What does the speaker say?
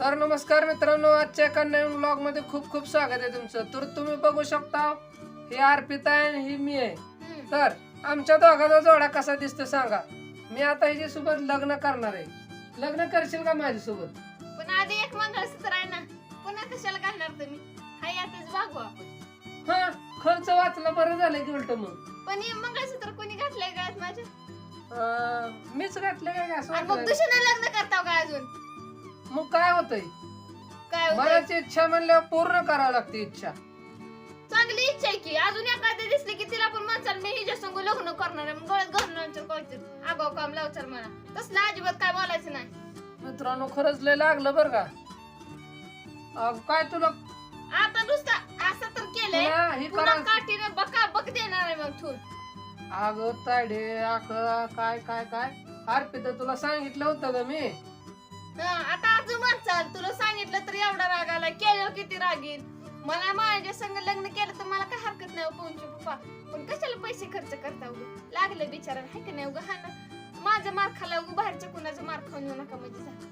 तर नमस्कार मित्रांनो आजच्या एका नवीन ब्लॉगमध्ये खूप खूप स्वागत आहे तुमचं. तर तुम्ही बघू शकता ही अर्पिता आहे आणि ही मी आहे. तर आमच्या दोघांचा जोडा कसा दिसतो सांगा. मी आता हिच्या सोबत लग्न करणार आहे. लग्न करशील का माझ्यासोबत? पण आधी एक मंगळसूत्र आहे ना पुन्हा कशाला घालणार तुम्ही? हाय आपण. हा खर्च वाचला बरं झालं की उलट मग. पण हे मंगळसूत्र कोणी घातलंय गळ्यात माझ्या? अं, मीच घातलं काय असं आणि मग वाटलं. दुसऱ्या लग्न करताव का अजून? मग काय होतंय? काय होतंय? मनाची इच्छा म्हणल्यावर पूर्ण करावं लागते इच्छा. चांगली इच्छा आहे की. अजून एखादी दिसली की तिला पण म्हणचाल मी हिच्या संग लग्न करणार आहे. मग कळतील आगाव काम लावचाल मला. तसलं अजिबात काय बोलायचं नाही. मित्रांनो खरंच लय लागलं बरं का. काय तुला? आता नुसता असं तर केलंय. तुला हे पुन्हा करा. काठीने बका बक देणार आहे मग ठून अगं तायडे आकळा काय काय काय? अर्पिता तुला सांगितलं होतं का मी. हा, आता अजून चाल. तुला सांगितलं तर एवढा राग आला. केलं किती रागीन मला माझ्या संग लग्न केलं तर मला काय हरकत नाही पोहोचू पप्पा. पण कशाला पैसे खर्च करता उग? लागलं बिचारा हाय का नाही उग? हा ना. माझं मार खाला उगं बाहेरच्या कुणाचं मार खाऊन येऊ नका म्हणजे. झालं.